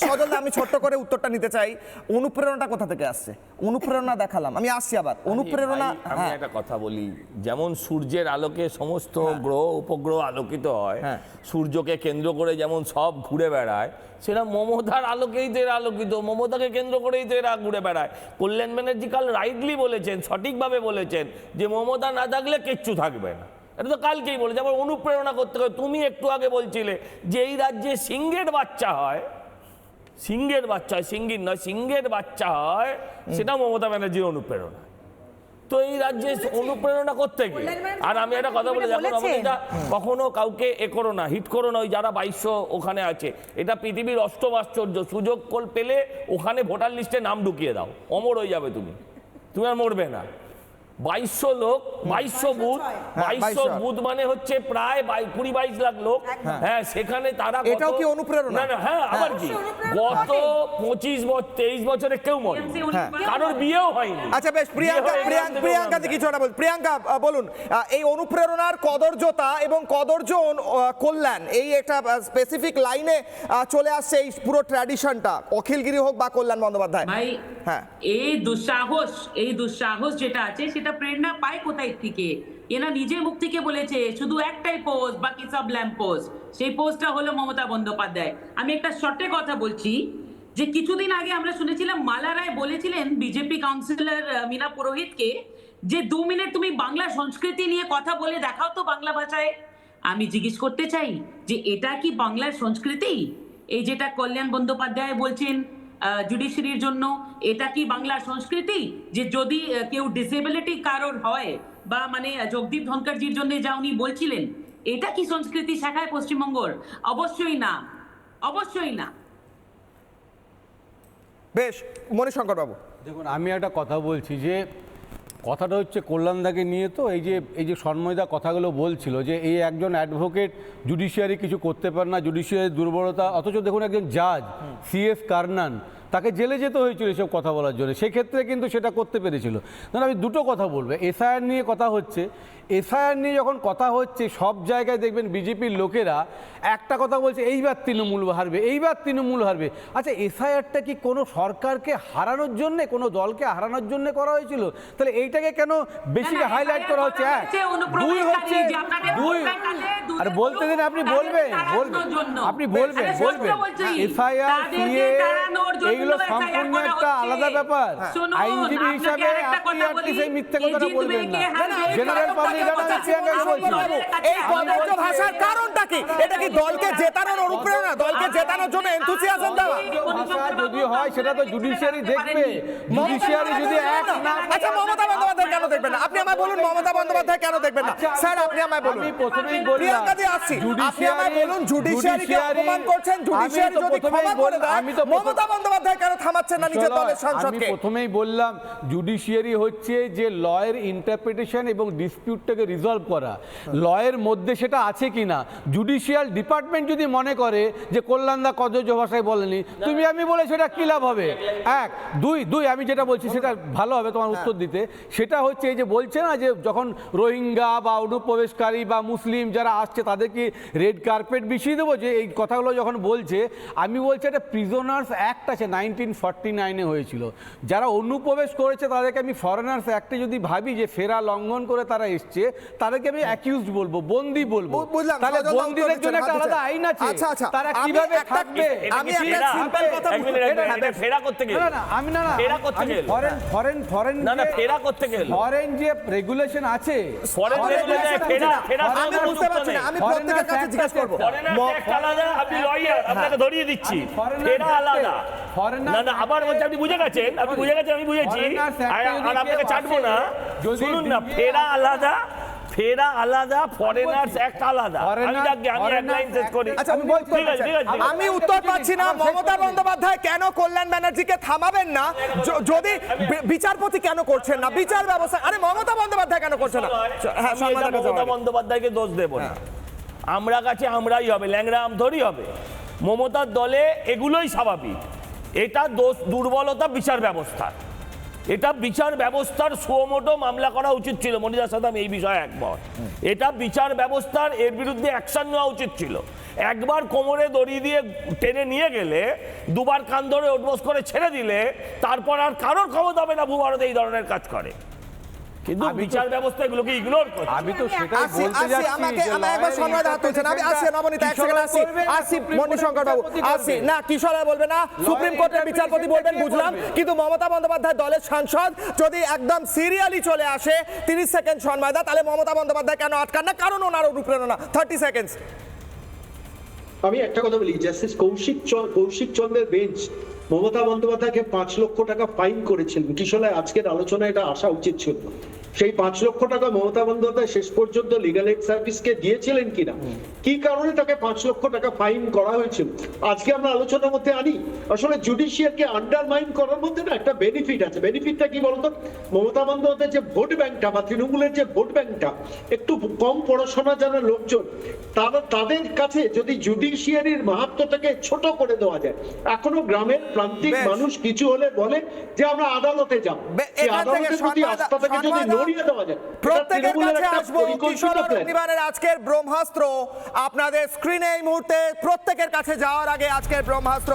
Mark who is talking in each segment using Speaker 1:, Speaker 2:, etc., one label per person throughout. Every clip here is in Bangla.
Speaker 1: সজলদা আমি ছোট্ট করে উত্তরটা নিতে চাই। অনুপ্রেরণাটা কোথা থেকে আসছে? অনুপ্রেরণা দেখালাম। আমি আসছি আবার। অনুপ্রেরণা
Speaker 2: আমি
Speaker 1: হ্যাঁ।
Speaker 2: একটা কথা বলি। যেমন সূর্যের আলোকে সমস্ত গ্রহ উপগ্রহ আলোকিত হয়
Speaker 1: হ্যাঁ।
Speaker 2: সূর্যকে কেন্দ্র করে যেমন সব ঘুরে বেড়ায় সেটা মমতার আলোকেই তো এরা আলোকিত। মমতাকে কেন্দ্র করেই তো এরা ঘুরে বেড়ায়। কল্যাণ ব্যানার্জি কাল রাইটলি বলেছেন সঠিকভাবে বলেছেন যে মমতা না থাকলে কিচ্ছু থাকবে না। এটা তো কালকেই বলে যেমন অনুপ্রেরণা করতে হবে। তুমি একটু আগে বলছিলে যে এই রাজ্যে সিংহের বাচ্চা হয় সিংহের বাচ্চা হয় সিংহীর নয় সিংহের বাচ্চা হয় সেটা মমতা ব্যানার্জির অনুপ্রেরণা। তো এই রাজ্যে অনুপ্রেরণা করতে গিয়ে আর আমি একটা কথা বলি দেখো। নবনীতা, কখনো কাউকে এ করো না হিট করো না ওই যারা বাইশশো ওখানে আছে। এটা পৃথিবীর অষ্টম আশ্চর্য। সুযোগ কল পেলে ওখানে ভোটার লিস্টে নাম ঢুকিয়ে দাও। অমর হয়ে যাবে তুমি। তুমি আর মরবে না। বাইশশো লোক বাইশশো বুথ বাইশশো
Speaker 1: 2200
Speaker 2: বুথ মানে হচ্ছে প্রায় বাই- কুড়ি বাইশ লাখ লোক। হ্যাঁ সেখানে তারা
Speaker 1: এটাও কি অনুপ্রেরণা?
Speaker 2: না না হ্যাঁ আবার কি? গত পঁচিশ বছর তেইশ বছরে কেউ মরে
Speaker 1: হ্যাঁ।
Speaker 2: কারোর বিয়েও হয়নি।
Speaker 1: আচ্ছা বেশ প্রিয়াঙ্কা প্রিয়াঙ্কা
Speaker 2: গেছে
Speaker 1: প্রিয়াঙ্কা
Speaker 2: বলুন।
Speaker 1: কিছু একটা বল প্রিয়াঙ্কা বলুন আহ, এই অনুপ্রেরণার কদর্যতা এবং কদর্য অনু- কল্যাণ এই একটা স্পেসিফিক লাইনে চলে আসছে এই পুরো ট্র্যাডিশনটা অখিলগিরি হোক বা কল্যাণ বন্দ্যোপাধ্যায়।
Speaker 3: ভাই
Speaker 1: হ্যাঁ।
Speaker 3: এই দুঃসাহস এই দুঃসাহস যেটা আছে সেটা প্রেরণা পায় কোথায় থেকে? এরা নিজে মুখ থেকে বলেছে, শুধু একটাই পোস্ট বাকি সব ল্যাম্প পোস্ট সেই পোস্টটা হলো মমতা বন্দ্যোপাধ্যায়। আমি একটা শর্টে কথা বলছি, যে কিছুদিন আগে আমরা শুনেছিলাম মালা রায় বলেছিলেন বিজেপি কাউন্সিলর মীনা পুরোহিতকে, যে দু মিনিট তুমি বাংলা সংস্কৃতি নিয়ে কথা বলে দেখাও তো বাংলা ভাষায়। আমি জিজ্ঞেস করতে চাই, যে এটা কি বাংলার সংস্কৃতি? এই যেটা কল্যাণ বন্দ্যোপাধ্যায় বলছেন জুডিশিয়ারির জন্য এটা কি বাংলার সংস্কৃতি? যে যদি কেউ ডিসেবিলিটি কারোর হয় বা মানে জগদীপ ধনকরজির জন্য যা উনি বলছিলেন এটা কি সংস্কৃতি শেখায় পশ্চিমবঙ্গর? অবশ্যই না। অবশ্যই না।
Speaker 1: বেশ মণিশঙ্কর বাবু।
Speaker 4: দেখুন আমি একটা কথা বলছি যে কথাটা হচ্ছে কল্যাণদাকে নিয়ে তো এই যে এই যে সন্ময়দা কথাগুলো বলছিল যে এই একজন অ্যাডভোকেট জুডিশিয়ারি কিছু করতে পারে না জুডিশিয়ারির দুর্বলতা অথচ দেখুন একজন জাজ সিএস কার্নান তাকে জেলে যেতে হয়েছিল এসব কথা বলার জন্য। সেক্ষেত্রে কিন্তু সেটা করতে পেরেছিল। ধরুন আমি দুটো কথা বলব। এসআইআর নিয়ে কথা হচ্ছে। এসআইআর নিয়ে যখন কথা হচ্ছে সব জায়গায় দেখবেন বিজেপির লোকেরা একটা কথা বলছে এইবার তৃণমূল হারবে এইবার তৃণমূল হারবে। আচ্ছা এসআইআরটা কি কোনো সরকারকে হারানোর জন্য কোনো দলকে হারানোর জন্য করা হয়েছিল? তাহলে এইটাকে কেন বেশি হাইলাইট করা হচ্ছে? এক দুই হচ্ছে দুই আর বলতে দিন আপনি বলবেন বলবেন। আপনি বলবেন বলবেন।
Speaker 3: বলছি।
Speaker 4: এফআইআর
Speaker 3: তাদেরকে
Speaker 4: সিএ
Speaker 3: তাড়ানোর FIR
Speaker 4: সম্পূর্ণ একটা আলাদা ব্যাপার। আইনজীবী হিসাবে আপনি আপনি সেই মিথ্যে কথাটা বলবেন না। জেনারেল পাবলিক প্রিয়াঙ্কা বলছি
Speaker 1: এই কদর্য ভাষার কারণটা কি? এটা কি দলকে জেতানোর অনুপ্রেরণা? দলকে জেতানোর জন্য এনথুসিয়াজম দেওয়া?
Speaker 4: ভাষা যদি হয় সেটা তো জুডিশিয়ারি দেখবে। জুডিশিয়ারি যদি এক না
Speaker 1: আচ্ছা মমতা কেন দেখবেন না? আপনি আমায় বলুন মমতা বন্দ্যোপাধ্যায় কেন দেখবেন না? স্যার আপনি আমায় বলুন।
Speaker 4: আমি প্রথমেই বললাম
Speaker 1: প্রিয়াঙ্কা আসছি। আপনি আমায় বলুন জুডিশিয়ারিকে অপমান করছেন জুডিশিয়ারি যদি ক্ষমা করে দেয় মমতা বন্দ্যোপাধ্যায় কেন থামাচ্ছেন না নিজের দলের
Speaker 4: আমি প্রথমেই বললাম জুডিশিয়ারি হচ্ছে যে লয়ের ইন্টারপ্রিটেশন এবং ডিসপিউটটাকে রিজলভ করা। লয়ের মধ্যে সেটা আছে কিনা? জুডিশিয়াল ডিপার্টমেন্ট যদি মনে করে যে কল্যাণদা কদর্য ভাষায় বলেনি তুমি আমি বলে সেটা কি লাভ হবে? এক দুই দুই আমি যেটা বলছি সেটা ভালো হবে তোমার উত্তর দিতে। সেটা হচ্ছে এই যে বলছে না যে যখন রোহিঙ্গা বা অনুপ্রবেশকারী বা মুসলিম যারা আসছে তাদেরকে রেড কার্পেট বিছিয়ে দেবো যে এই কথাগুলো যখন বলছে আমি বলছি একটা প্রিজনার্স অ্যাক্ট আছে নাইনটিন ফর্টি নাইনে হয়েছিল যারা অনুপ্রবেশ করেছে তাদেরকে আমি ফরেনার্স অ্যাক্টে যদি ভাবি যে ফেরা লঙ্ঘন করে তারা এসছে তাদেরকে আমি অ্যাকিউজড বলব বন্দি বলব তাহলে বন্দীদের জন্য একটা আলাদা আইন আছে
Speaker 1: আচ্ছা, আচ্ছা।
Speaker 4: তারা কীভাবে থাকবে
Speaker 1: আমি একটা
Speaker 2: ফেরা?
Speaker 1: সিম্পল কথা
Speaker 2: করতে গেলে
Speaker 4: না না আমি না না
Speaker 2: ফেরা করতে গেলে।
Speaker 4: ফরেন ফরেন ফরেন
Speaker 2: না, না, ফেরা করতে গেলে।
Speaker 4: ফরেন যে রেগুলেশন আছে
Speaker 2: ফেরা- ফেরা
Speaker 1: আমি বুঝতে পারছি না আমি প্রত্যেকের কাছে জিজ্ঞেস। করব।
Speaker 2: আলাদা আপনি লয়ার আপনাকে ধরিয়ে দিচ্ছি। ফেরা আলাদা। না না আবার বলছি আপনি বুঝে গেছেন আপনি বুঝে গেছেন আমি বুঝেছি। আর আপনাকে চাটবো না। শুনুন না ফেরা আলাদা ফেরা আলাদা ফরেনার্স অ্যাক্ট আলাদা। আমি যাকে আমি
Speaker 4: foreigner
Speaker 2: হেডলাইন শেষ করি।
Speaker 1: আচ্ছা
Speaker 4: আমি
Speaker 2: আছে।
Speaker 1: আমি উত্তর পাচ্ছি না। মমতা বন্দ্যোপাধ্যায় কেন কল্যাণ ব্যানার্জিকে থামাবেন না? যদি বিচারপতি কেন করছেন না? বিচার ব্যবস্থা আরে মমতা বন্দ্যোপাধ্যায় কেন করছেন না? হ্যাঁ
Speaker 2: আমি মমতা বন্দ্যোপাধ্যায়কে দোষ দেব না। আমরা কাছে আমরাই হবে ল্যাংরা আমধরি হবে। মমতার দলে এগুলোই স্বাভাবিক। এটা দোষ দুর্বলতা বিচার ব্যবস্থা। এটা বিচার ব্যবস্থার সুমোটো মামলা করা উচিত ছিল। মনিজা সাদাম এই বিষয়ে একমত। এটা বিচার ব্যবস্থার এর বিরুদ্ধে অ্যাকশন নেওয়া উচিত ছিল। একবার কোমরে দড়ি দিয়ে টেনে নিয়ে গেলে, দুবার কান ধরে উঠবোস করে ছেড়ে দিলে, তারপর আর কারোর ক্ষমতা হবে না ভূভারত এই ধরনের কাজ করে। কিন্তু বিচার ব্যবস্থা এগুলোকে ইগনোর করে
Speaker 4: আমি তো সেটাই বলতে
Speaker 1: আসি
Speaker 4: যাচ্ছি
Speaker 1: আমাকে আমি একবার সম্রাট হাত তুলছেন আমি আসি নবনীতা এক সেকেন্ড আসি। আসি
Speaker 4: সুপ্রিম
Speaker 1: মণিশঙ্কর বাবু আসি। না কিশোর বলবে না সুপ্রিম কোর্টের বিচারপতি বলবেন বুঝলাম। কিন্তু মমতা বন্দ্যোপাধ্যায় দলের সাংসদ যদি একদম সিরিয়ালি চলে আসে তিরিশ সেকেন্ড সময় দেয় তাহলে মমতা বন্দ্যোপাধ্যায় কেন আটকান না? কারণ ওনার অনুপ্রেরণা থার্টি সেকেন্ডস
Speaker 5: আমি একটা কথা বলি, জাস্টিস কৌশিক কৌশিক চন্দ্রের বেঞ্চ মমতা বন্দ্যোপাধ্যায়কে পাঁচ লক্ষ টাকা ফাইন করেছিলেন। কিশোরায় আজকের আলোচনায় এটা আসা উচিত ছিল। সেই পাঁচ লক্ষ টাকা মমতা বন্দ্যোপাধ্যায় শেষ পর্যন্ত লিগাল এড সার্ভিসকে দিয়েছিলেন কিনা? কি কারণে তাকে পাঁচ লক্ষ টাকা ফাইন করা হয়েছিল? আজকে আমরা আলোচনার মধ্যে আনি আসলে জুডিশিয়ারকে আন্ডারমাইন করার মধ্যে না একটা বেনিফিট আছে। বেনিফিটটা কি বলতো? মমতা বন্দ্যোপাধ্যায়ের যে ভোট ব্যাংকটা বা তৃণমূলের যে ভোট ব্যাংকটা একটু কম পড়াশোনা জানা লোকজন তারা তাদের কাছে যদি জুডিশিয়ারির মাহাত্মটাকে ছোট করে দেওয়া যায় এখনও গ্রামের প্রান্তিক মানুষ কিছু হলে বলে যে আমরা আদালতে যাব। আদালতের প্রতি আস্থাটাকে যদি
Speaker 1: প্রত্যেকের কাছে আসব। কিশোর অগ্নিবাণের আজকের ব্রহ্মাস্ত্র আপনাদের স্ক্রিনে এই মুহূর্তে প্রত্যেকের কাছে যাওয়ার আগে আজকের ব্রহ্মাস্ত্র।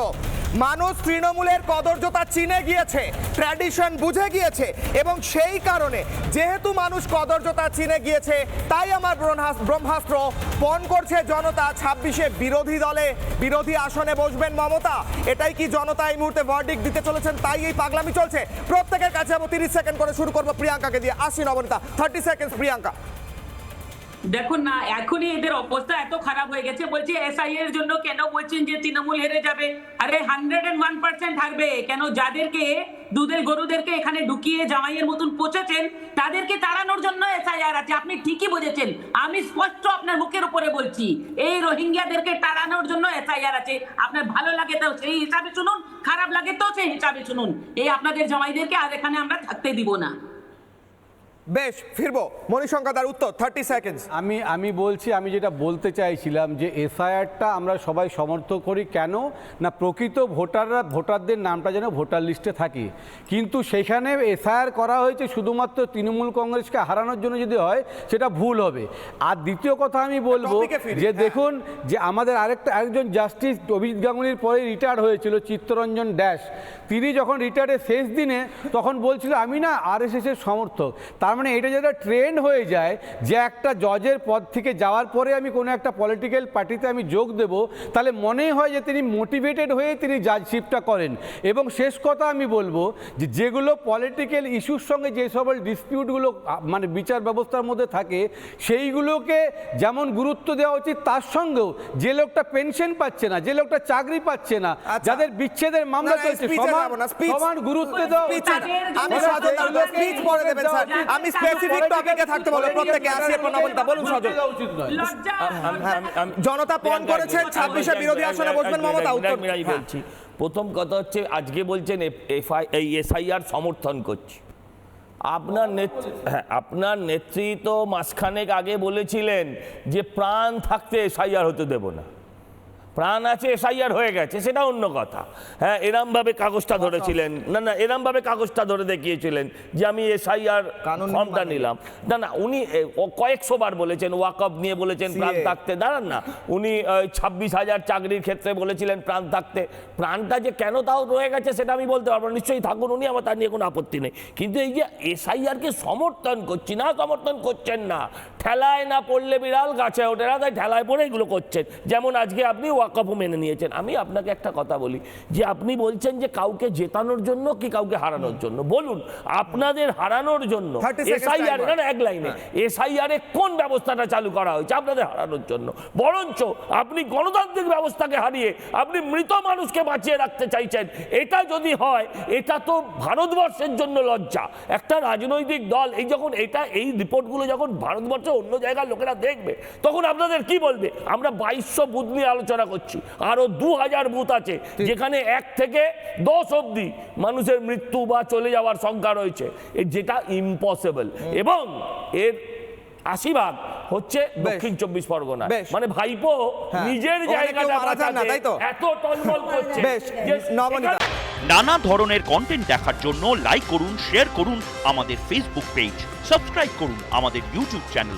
Speaker 1: মানুষ তৃণমূলের কদর্যতা চিনে গিয়েছে ট্র্যাডিশন বুঝে গিয়েছে, এবং সেই কারণে যেহেতু মানুষ কদর্যতা চিনে গিয়েছে, তাই আমার ব্রহ্মাস- ব্রহ্মাস্ত্র পণ করছে জনতা। ছাব্বিশে বিরোধী দলে বিরোধী আসনে বসবেন মমতা। এটাই কি জনতা এই মুহূর্তে ভার্ডিক দিতে চলেছেন? তাই এই পাগলামি চলছে। প্রত্যেকের কাছে আমি তিরিশ সেকেন্ড করে শুরু করব প্রিয়াঙ্কাকে দিয়ে। আসি নবনীতা থার্টি সেকেন্ড প্রিয়াঙ্কা।
Speaker 3: দেখুন না, এখনই এদের অবস্থা এত খারাপ হয়ে গেছে। বলছে এসআই এর জন্য কেন বলছেন যে তৃণমূল হেরে যাবে? আরে হান্ড্রেড এন্ড ওয়ান পার্সেন্ট হারবে। কেন যাদেরকে, দুধের গরুদেরকে এখানে ঢুকিয়ে জামাইয়ের মতন পচেছেন, তাদেরকে তাড়ানোর জন্য এসআইআর আছে। আপনি ঠিকই বুঝেছেন আমি স্পষ্ট আপনার মুখের উপরে বলছি, এই রোহিঙ্গিয়াদেরকে তাড়ানোর জন্য এসআইআর আছে। আপনার ভালো লাগে তো সেই হিসাবে শুনুন, খারাপ লাগে তো সেই হিসাবে শুনুন। এই আপনাদের জামাইদেরকে আর এখানে আমরা থাকতে দিব না।
Speaker 1: বেশ ফিরবো। মণিশঙ্কর তার উত্তর থার্টি সেকেন্ডস
Speaker 4: আমি আমি বলছি আমি যেটা বলতে চাইছিলাম যে এসআইআরটা আমরা সবাই সমর্থন করি কেন? না প্রকৃত ভোটাররা ভোটারদের নামটা যেন ভোটার লিস্টে থাকে। কিন্তু সেখানে এসআইআর করা হয়েছে শুধুমাত্র তৃণমূল কংগ্রেসকে হারানোর জন্য যদি হয় সেটা ভুল হবে। আর দ্বিতীয় কথা আমি বলব যে
Speaker 1: হ্যাঁ।
Speaker 4: দেখুন যে আমাদের আরেকটা একজন জাস্টিস অভিজিৎ গাঙ্গুলির পরে রিটায়ার হয়েছিল চিত্তরঞ্জন ড্যাশ তিনি যখন রিটায়ারের শেষ দিনে তখন বলছিল আমি না আরএসএসের সমর্থক। তার মানে এটা যেটা ট্রেন্ড হয়ে যায় যে একটা জজের পদ থেকে যাওয়ার পরে আমি কোনো একটা পলিটিক্যাল পার্টিতে আমি যোগ দেব তাহলে মনেই হয় যে তিনি মোটিভেটেড হয়ে তিনি জাজশিপটা করেন। এবং শেষ কথা আমি বলব যে যেগুলো পলিটিক্যাল ইস্যুর সঙ্গে যে সকল ডিসপিউটগুলো মানে বিচার ব্যবস্থার মধ্যে থাকে সেইগুলোকে যেমন গুরুত্ব দেওয়া উচিত তার সঙ্গেও যে লোকটা পেনশন পাচ্ছে না যে লোকটা চাকরি পাচ্ছে না
Speaker 1: আচ্ছা।
Speaker 4: যাদের বিচ্ছেদের মামলা চলছে সমান গুরুত্ব দেওয়া
Speaker 1: আমি স্পেসিফিক টপিকে থাকতে বলব প্রত্যেকে আসি বলুন সজল।
Speaker 2: আমি-
Speaker 1: জনতা পণ করেছেন ছাব্বিশে বিরোধী আসনে বসবেন মমতা উত্তর। হ্যাঁ।
Speaker 2: বলছি। প্রথম কথা হচ্ছে আজকে বলছেন এফআই এই এসআইআর সমর্থন করছি। আপনার নেত্রী হ্যাঁ আপনার নেত্রী তো মাসখানেক আগে বলেছিলেন যে প্রাণ থাকতে এসআইআর হতে দেব না। প্রাণ আছে এসআইআর হয়ে গেছে সেটা অন্য কথা। হ্যাঁ এরমভাবে কাগজটা ধরেছিলেন। না না এরমভাবে কাগজটা ধরে দেখিয়েছিলেন যে আমি এসআইআর ফর্মটা। নিলাম। না না উনি কয়েকশো বার বলেছেন ওয়াকআপ নিয়ে বলেছেন প্রাণ থাকতে। দাঁড়ান না উনি ছাব্বিশ হাজার চাকরির ক্ষেত্রে বলেছিলেন প্রাণ থাকতে। প্রাণটা যে কেন তাও রয়ে গেছে সেটা আমি বলতে পারব। নিশ্চয়ই থাকুন উনি আমার তার নিয়ে কোনো আপত্তি নেই। কিন্তু এই যে এসআইআরকে সমর্থন করছি না সমর্থন করছেন না ঠেলায় না পড়লে বিড়াল গাছে ওঠে না তাই ঠেলায় পড়ে এগুলো করছেন। যেমন আজকে আপনি ওয়াকফও মেনে নিয়েছেন আমি আপনাকে একটা কথা বলি যে আপনি বলছেন যে কাউকে জেতানোর জন্য কি কাউকে হারানোর জন্য। বলুন আপনাদের হারানোর জন্য এসআইআর না এক লাইনে। এসআইআর এ কোন ব্যবস্থাটা চালু করা হয়েছে? আপনাদের হারানোর জন্য। বরঞ্চ আপনি গণতান্ত্রিক ব্যবস্থাকে হারিয়ে আপনি মৃত মানুষকে বাঁচিয়ে রাখতে চাইছেন। এটা যদি হয় এটা তো ভারতবর্ষের জন্য লজ্জা। একটা রাজনৈতিক দল এই যখন এটা এই রিপোর্টগুলো যখন ভারতবর্ষের অন্য জায়গার লোকেরা দেখবে তখন আপনাদের কি বলবে? আমরা বাইশশো বুথ নিয়ে আলোচনা করছি। আরও দু হাজার বুথ আছে যেখানে এক থেকে দশ অবধি মানুষের মৃত্যু বা চলে যাওয়ার সংখ্যা রয়েছে। যেটা ইম্পসিবল এবং এর আশি ভাগ হচ্ছে দক্ষিণ চব্বিশ পরগনা।
Speaker 1: বেশ।
Speaker 2: মানে ভাইপো
Speaker 1: হ্যাঁ।
Speaker 2: নিজের জায়গাটা? এত টলমল করছে।
Speaker 6: নানা ধরনের কন্টেন্ট দেখার জন্য লাইক করুন শেয়ার করুন আমাদের ফেসবুক পেজ সাবস্ক্রাইব করুন আমাদের ইউটিউব চ্যানেল